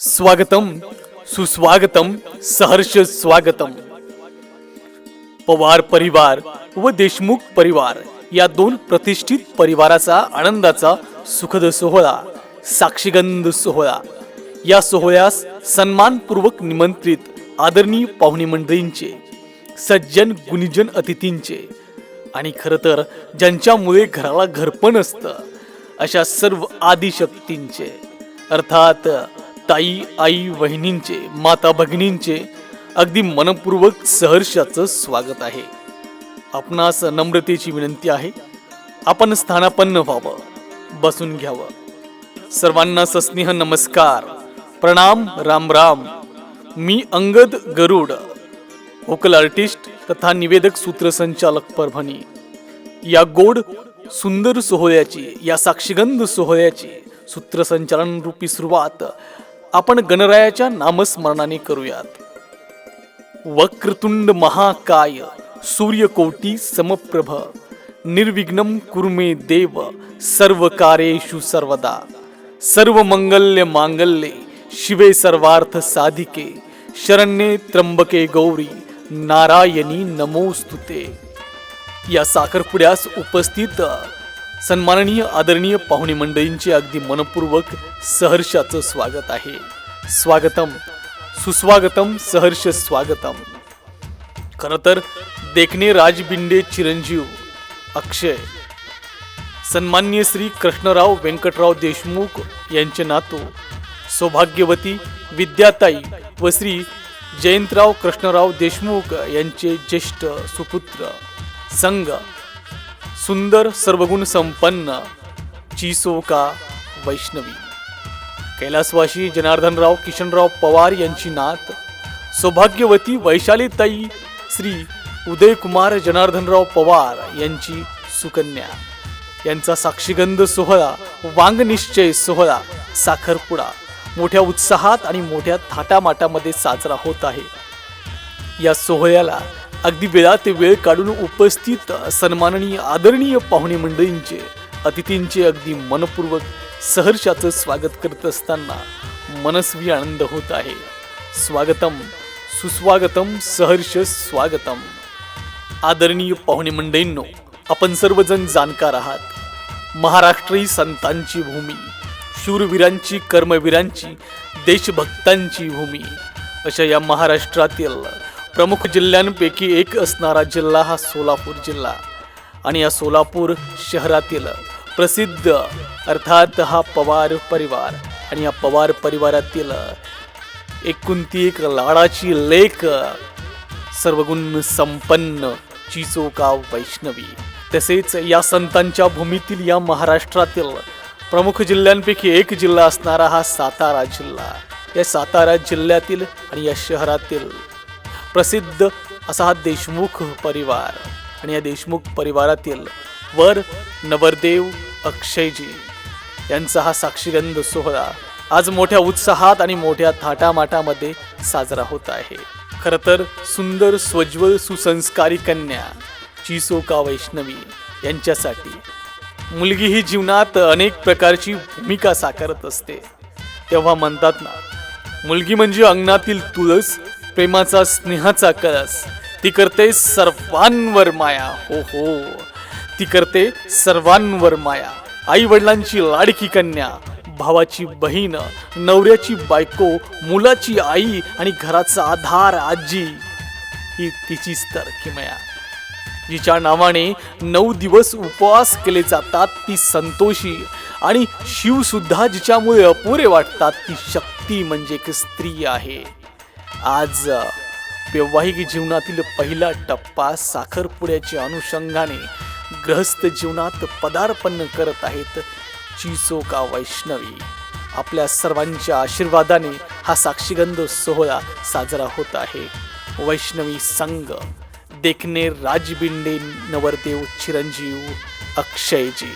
स्वागतम सुस्वागतम सहर्ष स्वागतम. पवार परिवार व देशमुख परिवार या दोन प्रतिष्ठित परिवाराचा आनंदाचा सुखद सोहळा साक्षीगंध सोहळा. या सोहळ्यास सन्मानपूर्वक निमंत्रित आदरणीय पाहुणे मंडळींचे सज्जन गुणीजन अतिथींचे आणि खरं तर ज्यांच्यामुळे घराला घरपण असतं अशा सर्व आदिशक्तींचे. अर्थात ताई आई वहिनींचे माता भगिनींचे अगदी मनपूर्वक सहर्षाचं स्वागत आहे. आपणास नम्रतेची विनंती आहे. आपण स्थानापन्न व्हावं बसून घ्यावं. सर्वांना सस्नेह नमस्कार. प्रणाम राम राम. मी अंगद गरुड व्होकल आर्टिस्ट तथा निवेदक सूत्रसंचालक परभणी. या गोड सुंदर सोहळ्याची या साक्षीगंध सोहळ्याची सूत्रसंचालन रूपी सुरुवात आपण गणरायाच्या नामस्मरणाने करूयात. वक्रतुंड महाकाय सूर्यकोटी समप्रभ निर्विघ्न कुर्मे देव सर्व कार्येषु सर्वदा. सर्व मंगल्य मांगल्ये शिवे सर्वार्थ साधिके शरण्ये त्र्यंबके गौरी नारायणी नमोस्तुते. या साखरपुड्यास उपस्थित सन्माननीय आदरणीय पाहुणे मंडळींचे अगदी मनपूर्वक सहर्षाचं स्वागत आहे. स्वागतम सुस्वागतम सहर्ष स्वागतम. खर तर देखणे राजबिंडे चिरंजीव अक्षय. सन्मान्य श्री कृष्णराव व्यंकटराव देशमुख यांचे नातू सौभाग्यवती विद्याताई व श्री जयंतराव कृष्णराव देशमुख यांचे ज्येष्ठ सुपुत्र संघ सुंदर सर्वगुण संपन्न चिसोका वैष्णवी. कैलासवासी जनार्दनराव किशनराव पवार यांची नात सौभाग्यवती वैशालीताई श्री उदयकुमार जनार्दनराव पवार यांची सुकन्या. यांचा साक्षीगंध सोहळा वांगनिश्चय सोहळा साखरपुडा मोठ्या उत्साहात आणि मोठ्या थाटामाटामध्ये साजरा होत आहे. या सोहळ्याला अगदी वेळात वेळ काढून उपस्थित सन्माननीय आदरणीय पाहुणे मंडळींचे अतिथींचे अगदी मनपूर्वक सहर्षाचं स्वागत करत असताना मनस्वी आनंद होत आहे. स्वागतम सुस्वागतम सहर्ष स्वागतम. आदरणीय पाहुणे मंडळींनो आपण सर्वजण जाणकार आहात. महाराष्ट्री संतांची भूमी शूरवीरांची कर्मवीरांची देशभक्तांची भूमी अशा या महाराष्ट्रातील प्रमुख जिल्ह्यांपैकी एक असणारा जिल्हा हा सोलापूर जिल्हा. आणि या सोलापूर शहरातील प्रसिद्ध अर्थात हा पवार परिवार. आणि या पवार परिवारातील एकुणती एक लाडाची लेख सर्वगुण संपन्न चिचोका वैष्णवी. तसेच या संतांच्या भूमीतील या महाराष्ट्रातील प्रमुख जिल्ह्यांपैकी एक जिल्हा असणारा हा सातारा जिल्हा. या सातारा जिल्ह्यातील आणि या शहरातील प्रसिद्ध असा हा देशमुख परिवार. आणि या देशमुख परिवारातील वर नवरदेव अक्षयजी यांचा हा साक्षीगंध सोहळा आज मोठ्या उत्साहात आणि मोठ्या थाटामाटामध्ये साजरा होत आहे. खर तर सुंदर स्वज्वल सुसंस्कारी कन्या चिसोका वैष्णवी यांच्यासाठी मुलगी ही जीवनात अनेक प्रकारची भूमिका साकारत असते. तेव्हा म्हणतात ना मुलगी म्हणजे अंगणातील तुळस प्रेमाचा स्नेहाचा कळस. ती करते सर्वांवर माया. हो हो. ती करते सर्वांवर माया. आई वडिलांची लाडकी कन्या भावाची बहीण नवऱ्याची बायको मुलाची आई आणि घराचा आधार आजी ही तिचीच तर किमया जिच्या नावाने नऊ दिवस उपवास केले जातात ती संतोषी आणि शिवसुद्धा जिच्यामुळे अपुरे वाटतात ती शक्ती म्हणजे एक स्त्री आहे. आज वैवाहिक जीवनातील पहिला टप्पा साखरपुड्याच्या अनुषंगाने गृहस्थ जीवनात पदार्पण करत आहेत चिसोका वैष्णवी. आपल्या सर्वांच्या आशीर्वादाने हा साक्षीगंध सोहळा साजरा होत आहे. वैष्णवी संघ देखणे राजबिंडे नवरदेव चिरंजीव अक्षयजी.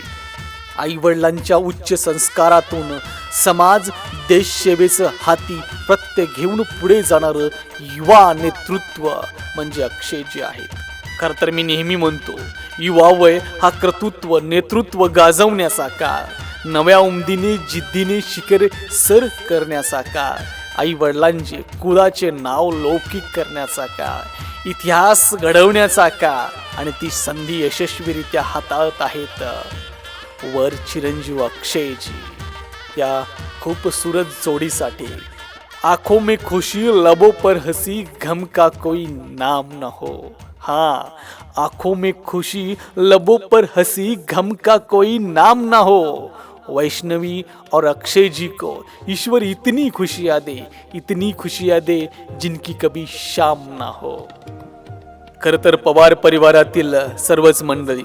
आई वडिलांच्या उच्च संस्कारातून समाज देशसेवेचं हाती प्रत्येक घेऊन पुढे जाणारं युवा नेतृत्व म्हणजे अक्षय जे आहेत. खरं तर मी नेहमी म्हणतो युवा वय हा कर्तृत्व नेतृत्व गाजवण्याचा काळ नव्या उमदीने जिद्दीने शिखर सर करण्याचा काळ आई वडिलांचे कुळाचे नाव लौकिक करण्याचा काळ इतिहास घडवण्याचा काळ आणि ती संधी यशस्वीरित्या हाताळत आहेत. वर चिरंजीव अक्षयजी या खूपसूरत जोडीसाठी. आंखों में खुशी लबों पर हंसी गम का कोई नाम न हो. हाँ आंखों में खुशी लबों पर हंसी गम का कोई नाम ना हो. वैष्णवी और अक्षय जी को ईश्वर इतनी खुशियाँ दे इतनी खुशियाँ दे जिनकी कभी शाम ना हो. खर तर पवार परिवारातील सर्वच मंडळी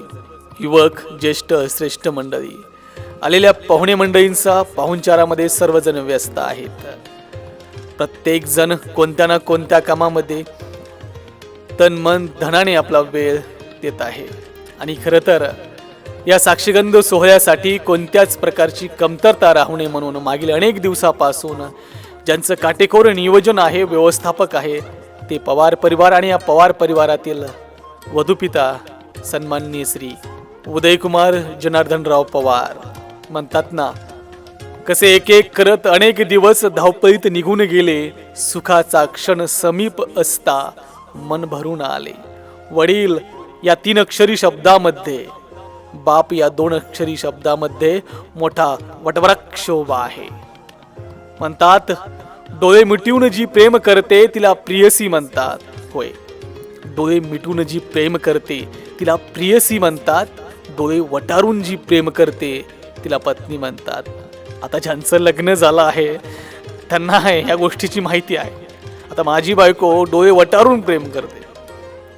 युवक ज्येष्ठ श्रेष्ठ मंडळी. आलेल्या पाहुणे मंडळींचा पाहुणचारामध्ये सर्वजण व्यस्त आहेत. प्रत्येक जण कोणत्या ना कोणत्या कामामध्ये तन मन धनाने आपला वेळ देत आहे. आणि खरं तर या साक्षीगंध सोहळ्यासाठी कोणत्याच प्रकारची कमतरता राहू नये म्हणून मागील अनेक दिवसापासून ज्यांचं काटेकोर नियोजन आहे व्यवस्थापक आहे ते पवार परिवार आणि या पवार परिवारातील वधुपिता सन्माननीय श्री उदयकुमार जनार्दनराव पवार म्हणतात ना कसे एक एक करत अनेक दिवस धावपळीत निघून गेले सुखाचा क्षण समीप असता मन भरून आले. वडील या तीन अक्षरी शब्दामध्ये बाप या दोन अक्षरी शब्दामध्ये मोठा वटवृक्ष आहे. म्हणतात डोळे मिटून जी प्रेम करते तिला प्रियसी म्हणतात. होय. डोळे मिटून जी प्रेम करते तिला प्रियसी म्हणतात. डोळे वटारून जी प्रेम करते तिला पत्नी म्हणतात आता ज्यांचं लग्न झालं आहे त्यांना आहे ह्या गोष्टीची माहिती आहे. आता माझी बायको डोळे वटारून प्रेम करते.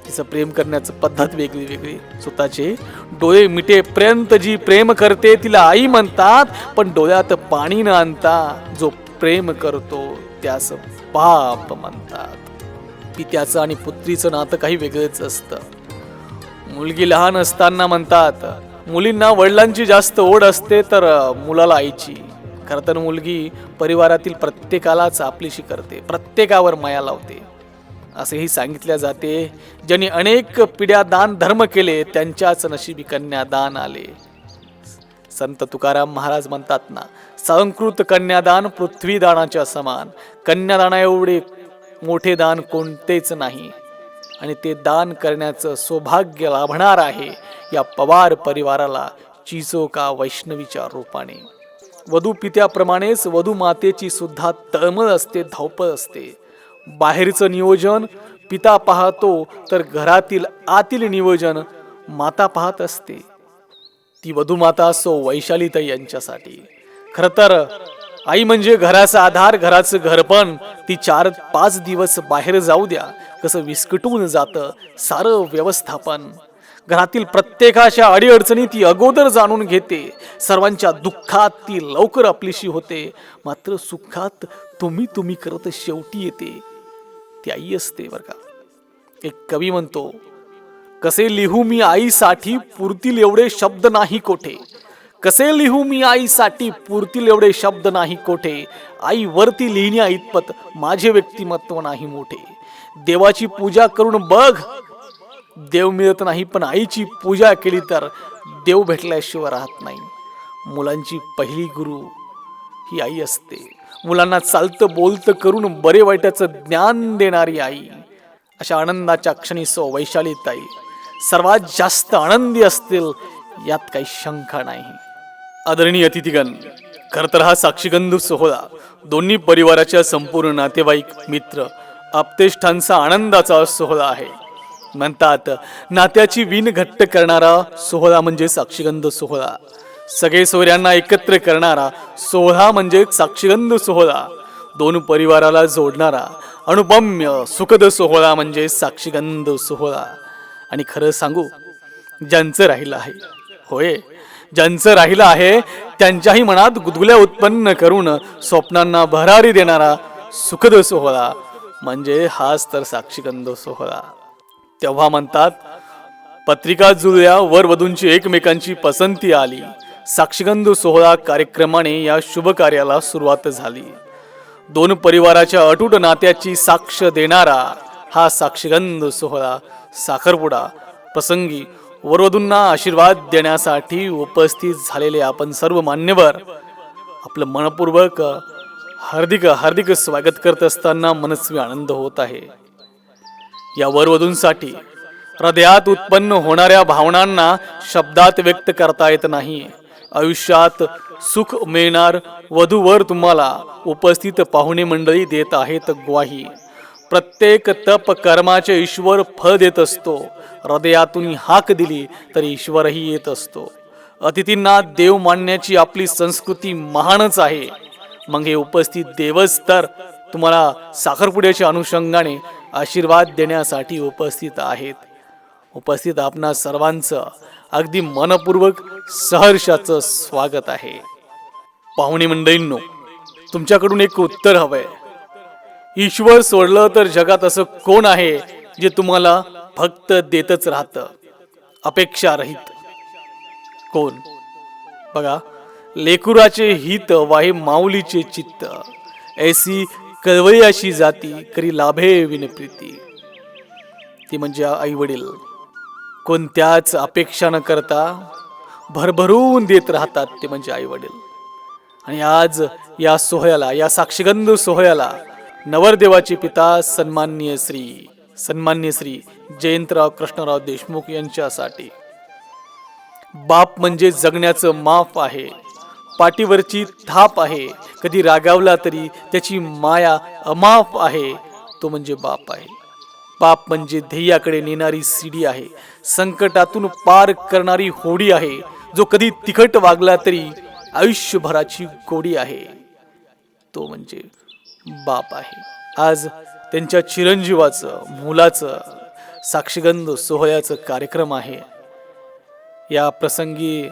तिचं प्रेम करण्याचं पद्धत वेगळी वेगळी. स्वतःचे डोळे मिटेपर्यंत जी प्रेम करते तिला आई म्हणतात पण डोळ्यात पाणी न आणता जो प्रेम करतो त्यास पाप म्हणतात. पित्याचं आणि पुत्रीचं नातं काही वेगळंच असतं. मुलगी लहान असताना म्हणतात मुलींना वडिलांची जास्त ओढ असते तर मुलाला आईची. खरं तर मुलगी परिवारातील प्रत्येकालाच आपलीशी करते प्रत्येकावर माया लावते. असेही सांगितल्या जाते ज्यांनी अनेक पिढ्या दान धर्म केले त्यांच्याच नशिबी कन्यादान आले. संत तुकाराम महाराज म्हणतात ना संस्कृत कन्यादान पृथ्वीदानाच्या समान. कन्यादाना एवढे मोठे दान कोणतेच नाही. आणि ते दान करण्याचं सौभाग्य लाभणार आहे या पवार परिवाराला चिचोका वैष्णवीच्या रूपाने. वधू पित्याप्रमाणेच वधू मातेची सुद्धा तळमळ असते धावपळ असते. बाहेरचं नियोजन पिता पाहतो तर घरातील आतील नियोजन माता पाहत असते. ती वधूमाता असो वैशालीताई यांच्यासाठी. खरं तर आई म्हणजे घराचा आधार घराचं घरपण. ती चार पाच दिवस बाहेर जाऊ द्या. कसं विस्कटून जातं सारं व्यवस्थापन. घरातील प्रत्येकाच्या अडीअडचणी ती अगोदर जाणून घेते. सर्वांच्या दुःखात ती लवकर आपलीशी होते. मात्र सुखात तुम्ही तुम्ही करत शेवटी येते. ती आई असते बरं का. एक कवी म्हणतो कसे लिहू मी आईसाठी पुरतील एवढे शब्द नाही कोठे. कसे लिहू मी आईसाठी? पुरतील एवढे शब्द नाही कोठे. आई वरती लिहिण्या इतपत माझे व्यक्तिमत्व नाही मोठे. देवाची पूजा करून बघ. देव मिळत नाही पण आईची पूजा केली तर देव भेटल्याशिवाय राहत नाही. मुलांची पहिली गुरु ही आई असते. मुलांना चालतं बोलतं करून बरे वाईटाचं ज्ञान देणारी आई. अशा आनंदाच्या क्षणी सो वैशाली ताई सर्वात जास्त आनंदी असतील यात काही शंका नाही. आदरणीय अतिथीगण खर तर हा साक्षीगंध सोहळा दोन्ही परिवाराच्या संपूर्ण नातेवाईक मित्र आपतेष्ठांचा आनंदाचा सोहळा आहे. म्हणतात नात्याची विण घट्ट करणारा सोहळा म्हणजे साक्षीगंध सोहळा. सगळे सोहऱ्यांना एकत्र करणारा सोहळा म्हणजे साक्षीगंध सोहळा. दोन परिवाराला जोडणारा अनुपम्य सुखद सोहळा म्हणजे साक्षीगंध सोहळा. आणि खरं सांगू ज्यांचं राहिलं आहे होय ज्यांचं राहिलं आहे त्यांच्याही मनात गुदगुल्या उत्पन्न करून स्वप्नांना भरारी देणारा सुखद सोहळा. म्हणजे हाच तर साक्षीगंध सोहळा. तेव्हा म्हणतात पत्रिका जुळल्या वर वधूंची एकमेकांची पसंती आली. साक्षीगंध सोहळा कार्यक्रमाने या शुभ कार्याला सुरुवात झाली. दोन परिवाराच्या अटूट नात्याची साक्ष देणारा हा साक्षीगंध सोहळा साखरपुडा प्रसंगी वरवधूंना आशीर्वाद देण्यासाठी उपस्थित झालेले आपण सर्व मान्यवर आपलं मनपूर्वक हार्दिक हार्दिक स्वागत करत असताना मनस्वी आनंद होत आहे. या वरवधूंसाठी हृदयात उत्पन्न होणाऱ्या भावनांना शब्दात व्यक्त करता येत नाही. आयुष्यात सुख मिळणार वधूवर तुम्हाला उपस्थित पाहुणे मंडळी देत आहेत ग्वाही. प्रत्येक तप कर्माचे ईश्वर फळ देत असतो. हृदयातून हाक दिली तर ईश्वरही येत असतो. अतिथींना देव मानण्याची आपली संस्कृती महानच आहे. मग हे उपस्थित देवच तर तुम्हाला साखरपुड्याच्या अनुषंगाने आशीर्वाद देण्यासाठी उपस्थित आहेत. उपस्थित आपणा सर्वांचं अगदी मनपूर्वक सहर्षाचं स्वागत आहे. पाहुणे मंडळींनो तुमच्याकडून एक उत्तर हवंय. ईश्वर सोडलं तर जगात असं कोण आहे जे तुम्हाला फक्त देतच राहतं? अपेक्षा रहित कोण? बघा लेकुराचे हित वाहे माऊलीचे चित्त. ऐसी कळवळी अशी जाती करी लाभे विनप्रीती ती म्हणजे आई वडील कोणत्याच अपेक्षा न करता भरभरून देत राहतात ते म्हणजे आई वडील आणि आज या सोहळ्याला या साक्षीगंध सोहळ्याला नवरदेवाचे पिता सन्माननीय श्री सन्मान्य श्री जयंतराव कृष्णराव देशमुख यांच्यासाठी. बाप म्हणजे जगण्याचं माफ आहे. पाठीवरची थाप आहे. कधी रागावला तरी त्याची माया अमाप आहे. तो म्हणजे बाप आहे. बाप म्हणजे ध्येयाकडे नेणारी सीडी आहे. संकटातून पार करणारी होडी आहे. जो कधी तिखट वागला तरी आयुष्यभराची गोडी आहे. तो म्हणजे बाप आहे. आज त्यांच्या चिरंजीवाचं मुलाचं साक्षीगंध सोहळ्याचं कार्यक्रम आहे. या प्रसंगी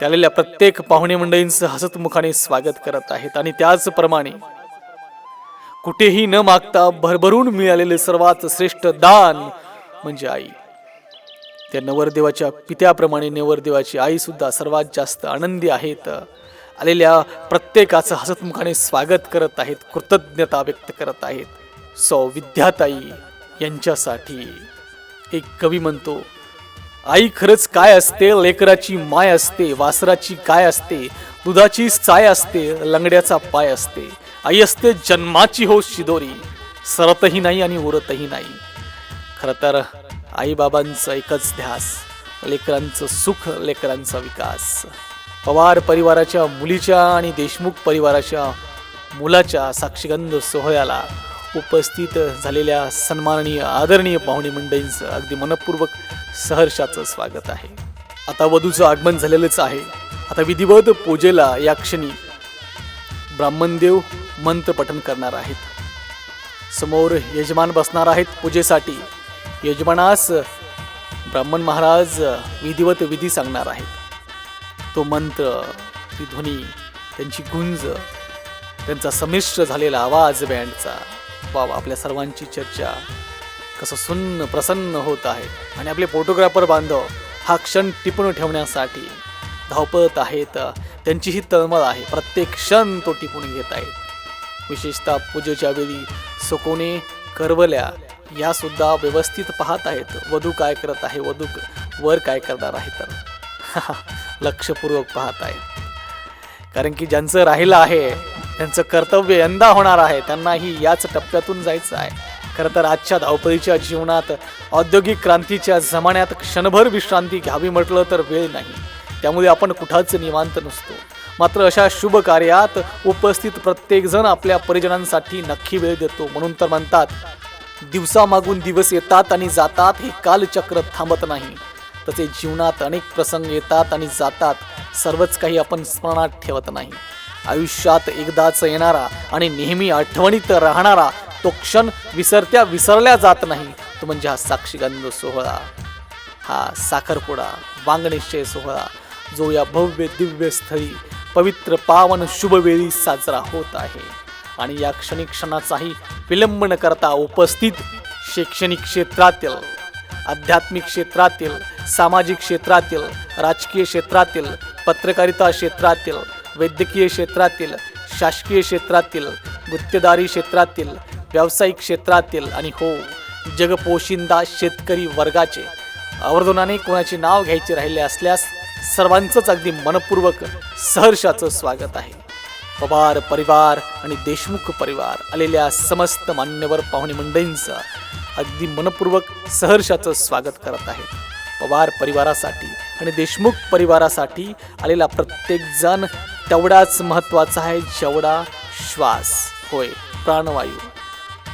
त्यालेल्या प्रत्येक पाहुणे मंडळींचं हसतमुखाने स्वागत करत आहेत आणि त्याचप्रमाणे कुठेही न मागता भरभरून मिळालेले सर्वात श्रेष्ठ दान म्हणजे आई. त्या नवरदेवाच्या पित्याप्रमाणे नवरदेवाची आई सुद्धा सर्वात जास्त आनंदी आहेत. आलेल्या प्रत्येकाचं हसतमुखाने स्वागत करत आहेत कृतज्ञता व्यक्त करत आहेत. सौ विद्याताई यांच्यासाठी एक कवी म्हणतो आई खरंच काय असते? लेकराची माय असते वासराची काय असते दुधाची साय असते लंगड्याचा पाय असते. आई असते जन्माची हो शिदोरी सरतही नाही आणि उरतही नाही. खरं तर आईबाबांचं एकच ध्यास लेकरांचं सुख लेकरांचा विकास. पवार परिवाराच्या मुलीच्या आणि देशमुख परिवाराच्या मुलाच्या साक्षीगंध सोहळ्याला उपस्थित झालेल्या सन्माननीय आदरणीय पाहुणे मंडळींचं अगदी मनपूर्वक सहर्षाचं स्वागत आहे. आता वधूचं आगमन झालेलंच आहे. आता विधिवत पूजेला या क्षणी ब्राह्मणदेव मंत्र पठण करणार आहेत. समोर यजमान बसणार आहेत पूजेसाठी. यजमानास ब्राह्मण महाराज विधिवत विधी सांगणार आहेत. तो मंत्र ती ध्वनी त्यांची गुंज त्यांचा संमिश्र झालेला आवाज बँडचा. बाब आपल्या सर्वांची चर्चा कसं सुन्न प्रसन्न होत आहे. आणि आपले फोटोग्राफर बांधव हा क्षण टिपून ठेवण्यासाठी धावपळत आहेत. त्यांचीही तळमळ आहे. प्रत्येक क्षण तो टिपून घेत आहेत. विशेषतः पूजेच्या वेळी सुकोने करवल्या या सुद्धा व्यवस्थित पाहत आहेत. वधू काय करत आहे? वधू वर काय करणार आहे तर? लक्षपूर्वक पाहत आहेत कारण की ज्यांचं राहिलं आहे त्यांचं कर्तव्य यंदा होणार आहे त्यांनाही याच टप्प्यातून जायचं आहे. खरं तर आजच्या धावपळीच्या जीवनात औद्योगिक क्रांतीच्या जमान्यात क्षणभर विश्रांती घ्यावी म्हटलं तर वेळ नाही. त्यामुळे आपण कुठाच निवांत नसतो. मात्र अशा शुभ कार्यात उपस्थित प्रत्येकजण आपल्या परिजनांसाठी नक्की वेळ देतो. म्हणून तर म्हणतात दिवसामागून दिवस येतात आणि जातात हे कालचक्र थांबत नाही. तसे जीवनात अनेक प्रसंग येतात आणि जातात. सर्वच काही आपण स्मरणात ठेवत नाही. आयुष्यात एकदाच येणारा आणि नेहमी आठवणीत राहणारा तो क्षण विसरत्या विसरल्या जात नाही. तो म्हणजे हा साक्षीगंध सोहळा. हा साखरपुडा वांगनिश्चय सोहळा जो या भव्य दिव्य स्थळी पवित्र पावन शुभवेळी साजरा होत आहे. आणि या क्षणी क्षणाचाही विलंब न करता उपस्थित शैक्षणिक क्षेत्रातील आध्यात्मिक क्षेत्रातील सामाजिक क्षेत्रातील राजकीय क्षेत्रातील पत्रकारिता क्षेत्रातील वैद्यकीय क्षेत्रातील शासकीय क्षेत्रातील गुत्तेदारी क्षेत्रातील व्यावसायिक क्षेत्रातील आणि हो जगपोशिंदा शेतकरी वर्गाचे आवर्जूनाने कोणाचे नाव घ्यायचे राहिले असल्यास सर्वांचंच अगदी मनपूर्वक सहर्षाचं स्वागत आहे. पवार परिवार आणि देशमुख परिवार आलेल्या समस्त मान्यवर पाहुणे मंडळींचं अगदी मनपूर्वक सहर्षाचं स्वागत करत आहे पवार परिवारासाठी आणि देशमुख परिवारासाठी आलेला प्रत्येक जण तेवढाच महत्त्वाचा आहे जेवढा श्वास. होय प्राणवायू.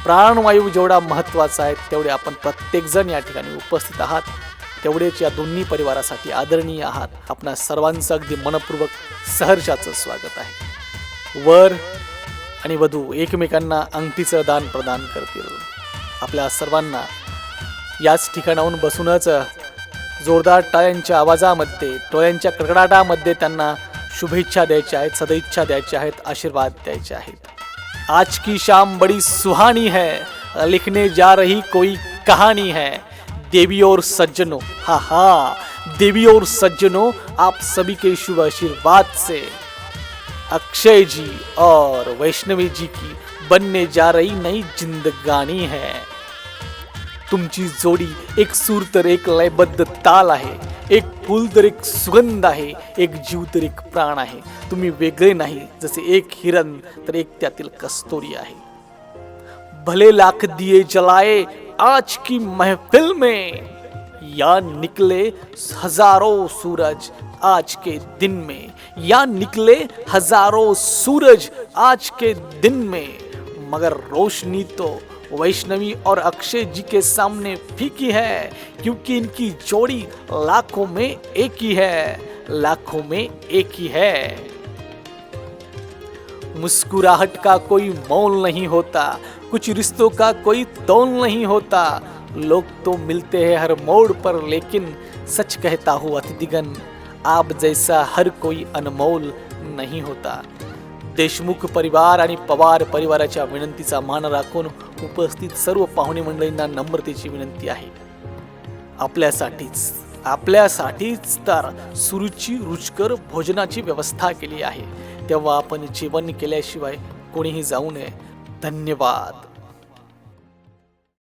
प्राणवायू जेवढा महत्त्वाचा आहे तेवढे आपण प्रत्येकजण या ठिकाणी उपस्थित आहात. तेवढेच या दोन्ही परिवारासाठी आदरणीय आहात. आपणा सर्वांचं अगदी मनपूर्वक सहर्षाचं स्वागत आहे. वर आणि वधू एकमेकांना अंगठीचं दान प्रदान करतील. आपल्या सर्वांना याच ठिकाणाहून बसूनच जोरदार टाळ्यांच्या आवाजामध्ये टोळ्यांच्या कडकडाटामध्ये त्यांना शुभेच्छा द्यायच्या आहेत, सदिच्छा द्यायच्या आहेत, आशीर्वाद द्यायचे आहेत. आज की शाम बड़ी सुहानी है, लिखने जा रही कोई कहानी है। देवी और सज्जनों, हा हा, देवी और सज्जनों, आप सभी के शुभ आशीर्वाद से। अक्षय जी और वैष्णवी जी की बनने जा रही नई जिंदगानी है। तुमची जोडी एक सूर तर एक लयबद्ध ताल आहे. एक फूल तर एक सुगंध आहे. एक जीव तर एक प्राण आहे. तुम्ही वेगळे नाही. जसे एक हिरण तर एक त्यातील कस्तुरी आहे. भले लाख दिए जलाए आज की महफिल में. या निकले हजारों सूरज आज के दिन में. या निकले हजारों सूरज आज के दिन में. मगर रोशनी तो वैष्णवी और अक्षय जी के सामने फीकी है, क्योंकि इनकी जोड़ी लाखों में एक ही है, लाखों में एक ही है। मुस्कुराहट का कोई मोल नहीं होता, कुछ रिश्तों का कोई तोल नहीं होता। लोग तो मिलते हैं हर मोड़ पर, लेकिन सच कहता हूँ, अतिदिगन, आप जैसा हर कोई अनमोल नहीं होता। देशमुख परिवार आणि पवार परिवाराच्या विनंतीचा मान राखून उपस्थित सर्व पाहुणे मंडळींना नम्रतेची विनंती आहे. आपल्यासाठीच आपल्यासाठीच तर सुरुची रुचकर भोजनाची व्यवस्था केली आहे. तेव्हा आपण जेवण केल्याशिवाय कोणीही जाऊ नये. धन्यवाद.